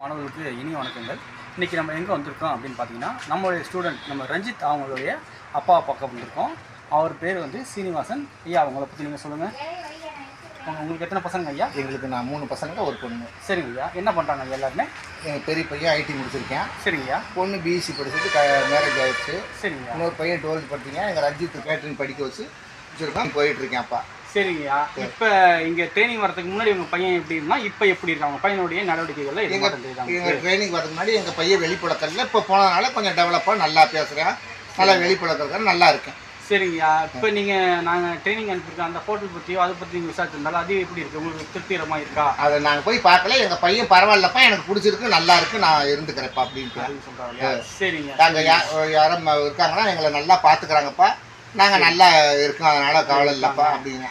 மாணவர்களுக்கு இனிய வணக்கங்கள். இன்றைக்கி நம்ம எங்கே வந்திருக்கோம் அப்படின்னு பார்த்தீங்கன்னா நம்மளுடைய ஸ்டூடெண்ட் நம்ம ரஞ்சித் அவங்களுடைய அப்பா பக்கம் வந்திருக்கோம். அவர் பேர் வந்து சீனிவாசன். ஐயா அவங்கள பற்றி நீங்கள் சொல்லுங்கள் உங்களுக்கு எத்தனை பசங்க ஐயா? எங்களுக்கு நான் மூணு பசங்க ஒரு பொண்ணு. சரிங்க ஐயா. என்ன பண்ணுறாங்க ஐயா எல்லாருமே? எங்கள் பெரிய பையன் ஐடி முடிச்சிருக்கேன். சரிங்க ஐயா. பொண்ணு பிஎஸ்சி படிச்சுட்டு க மேரேஜ் ஆயிடுச்சு. சரிங்க இன்னொரு பையன் டுவெல்த் படிச்சீங்க எங்கள் ரஞ்சித் கேட்டரிங் படிக்க வச்சு வச்சுருக்கோம் போயிட்டு இருக்கேன் அப்பா. சரிங்க. ஐயா இப்போ இங்கே ட்ரைனிங் வரதுக்கு முன்னாடி உங்கள் பையன் எப்படி இருந்தால் இப்போ எப்படி இருக்காங்க பையனுடைய நடவடிக்கைகள் எப்படி எங்கள் மாற்றம் எங்கள் ட்ரைனிங் வரதுக்கு முன்னாடி எங்கள் பையன் வெளிப்படத்தில் இப்போ போனதுனால கொஞ்சம் டெவலப்பாக நல்லா பேசுகிறேன் நல்லா வெளிப்படத்தில் நல்லா இருக்கேன். சரிங்கய்யா இப்போ நீங்கள் நாங்கள் ட்ரைனிங் அனுப்பியிருக்கோம் அந்த ஹோட்டல் பற்றியோ அதை பற்றி நீங்கள் விசாரிச்சிருந்தாலும் அது எப்படி இருக்குது உங்களுக்கு திருப்திகரமாக இருக்கா? அதை நாங்கள் போய் பார்க்கல. எங்கள் பையன் பரவாயில்லப்பா எனக்கு பிடிச்சிருக்கு நல்லா இருக்கு நான் இருந்துக்கிறேன்ப்பா அப்படின்ட்டு. அப்படின்னு சொல்கிறாங்க சரிங்க. நாங்கள் யாரும் இருக்காங்கன்னா எங்களை நல்லா பார்த்துக்குறாங்கப்பா நாங்கள் நல்லா இருக்கோம் அதனால கவலை இல்லைப்பா அப்படிங்க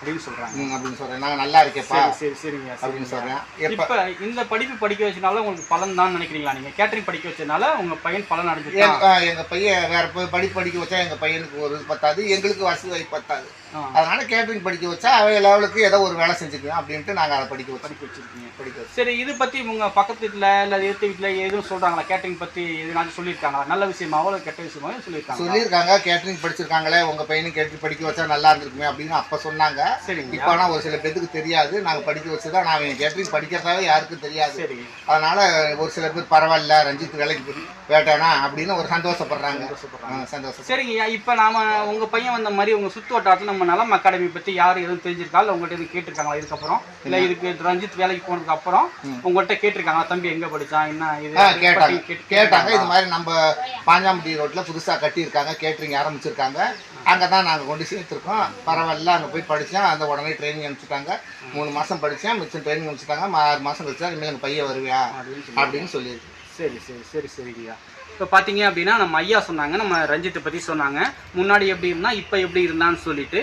அப்படின்னு சொல்கிறாங்க அப்படின்னு சொல்கிறேன் நாங்கள் நல்லா இருக்கேன்ப்பா சரி சரி சரிங்க அப்படின்னு. சொல்கிறேன் இப்போ இந்த படிப்பு படிக்க வச்சனால உங்களுக்கு பலன் தான் நினைக்கிறீங்களா நீங்கள் கேட்டரிங் படிக்க வச்சனால உங்கள் பையன் பலன் அடைஞ்சிருக்கா? எங்க ஆ, எங்க பையன் வேற போய் படி படிக்க வச்சா எங்க பையனுக்கு ஒரு பத்தாது எங்களுக்கு வசதி வாய்ப்பு பத்தாது. அதனால கேட்டரிங் படிக்க வச்சா அவன் லெவலுக்கு ஏதோ ஒரு வேலை செஞ்சுக்கலாம் அப்படின்ட்டு நாங்க அதை படிக்க படிக்க வச்சிருக்கீங்க. படிக்க சரி இது பற்றி உங்கள் பக்கத்து வீட்டில் இல்லை எதிர்த்து வீட்டில் எதுவும் சொல்கிறாங்களா கேட்டரிங் பற்றி எதுனாச்சும் சொல்லியிருக்காங்களா? நல்ல விஷயமாவோ இல்லை கெட்ட விஷயமாவோ சொல்லியிருக்காங்க சொல்லியிருக்காங்க கேட்டரிங் படிச்சிருக்காங்களே உங்க பையனும் கேட்டரிங் படிக்க வச்சா நல்லா இருந்திருக்குமே அப்படின்னு அப்ப சொன்னாங்க. சரிங்க. இப்போ ஆனா ஒரு சில பேருக்கு தெரியாது. நாங்க படிக்க வச்சுதான் நான் கேட்டரிங் படிக்கிறதாவே யாருக்கும் தெரியாது. சரி அதனால ஒரு சில பேர் பரவாயில்ல ரஞ்சித் வேலைக்கு போய் வேட்டானா அப்படின்னு ஒரு சந்தோஷப்படுறாங்க. சந்தோஷம் சரிங்கய்யா இப்போ நாம உங்க பையன் வந்த மாதிரி உங்க சுத்து வட்டாரத்தில் நம்ம நலம் அகாடமி பத்தி யாரும் எதுவும் தெரிஞ்சிருக்கா? இல்லை உங்கள்கிட்ட எதுவும் கேட்டிருக்காங்களா இதுக்கப்புறம்? இல்லை இதுக்கு ரஞ்சித் வேலைக்கு போனதுக்கு அப்புறம் உங்கள்கிட்ட கேட்டிருக்காங்களா? தம்பி எங்க படிச்சான்? என்ன இது? கேட்டாங்க. கேட்டு- கேட்டாங்க. இது மாதிரி நம்ம பாஞ்சாம்பட்டி ரோட்டில் புதுசாக கட்டியிருக்காங்க கேட்ரிங் ஆரம்பிச்சிருக்காங்க. அங்கே தான் நாங்கள் கொண்டு சேர்த்துருக்கோம். பரவாயில்ல அங்கே போய் படித்தேன் அந்த உடனே ட்ரைனிங் அனுப்பிச்சிட்டாங்க மூணு மாதம் படித்தேன் மிச்சம் ட்ரைனிங் அனுப்பிச்சிட்டாங்க ஆறு மாதம் கழிச்சா இனிமேல் எங்கள் பையன் வருவியா? அப்படின்னு சொல்லி அப்படின்னு சொல்லியிருக்கு. சரி சரி சரி சரிங்கய்யா இப்போ பார்த்தீங்க அப்படின்னா நம்ம ஐயா சொன்னாங்க நம்ம ரஞ்சித்தை பற்றி சொன்னாங்க. முன்னாடி எப்படி இருந்தா இப்போ எப்படி இருந்தான்னு சொல்லிட்டு.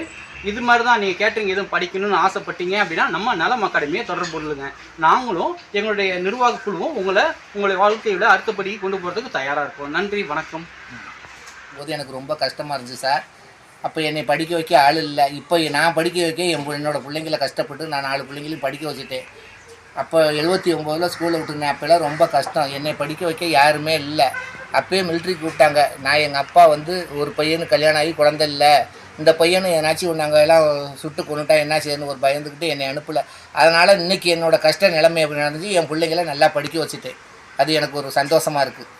இது மாதிரி தான் நீங்கள் கேட்டரிங் எதுவும் படிக்கணும்னு ஆசைப்பட்டீங்க அப்படின்னா நம்ம நலம் அகாடமியை தொடர்பு கொள்ளுங்க. நாங்களும் எங்களுடைய நிர்வாக குழுவும் உங்களை உங்களுடைய வாழ்க்கையோட அடுத்தபடி கொண்டு போகிறதுக்கு தயாராக இருப்போம் நன்றி வணக்கம். போது எனக்கு ரொம்ப கஷ்டமாக இருந்துச்சு சார். அப்போ என்னை படிக்க வைக்க ஆள் இல்லை. இப்போ நான் படிக்க வைக்க என் என்னோடய என்னோட பிள்ளைங்களை கஷ்டப்பட்டு நான் நாலு பிள்ளைங்களையும் படிக்க வச்சுட்டேன். அப்போ எழுபத்தி ஒம்போதில் ஸ்கூலில் விட்டுருந்தேன் அப்போல்லாம் ரொம்ப கஷ்டம். என்னை படிக்க வைக்க யாருமே இல்லை. அப்போயே மிலிட்ரிக்கு விட்டாங்க. நான் எங்கள் அப்பா வந்து ஒரு பையனுக்கு கல்யாணம் ஆகி குழந்த இல்லை. இந்த பையனும் என்னாச்சும் நாங்கள் எல்லாம் சுட்டு கொண்டுட்டா என்ன செய்யணும் ஒரு பயந்துக்கிட்டு என்னை அனுப்பலை. அதனால் இன்னைக்கு என்னோடய கஷ்ட நிலைமை அப்படி நடந்துச்சு? என் பிள்ளைங்களை நல்லா படிக்க வச்சுட்டேன். அது எனக்கு ஒரு சந்தோஷமாக இருக்குது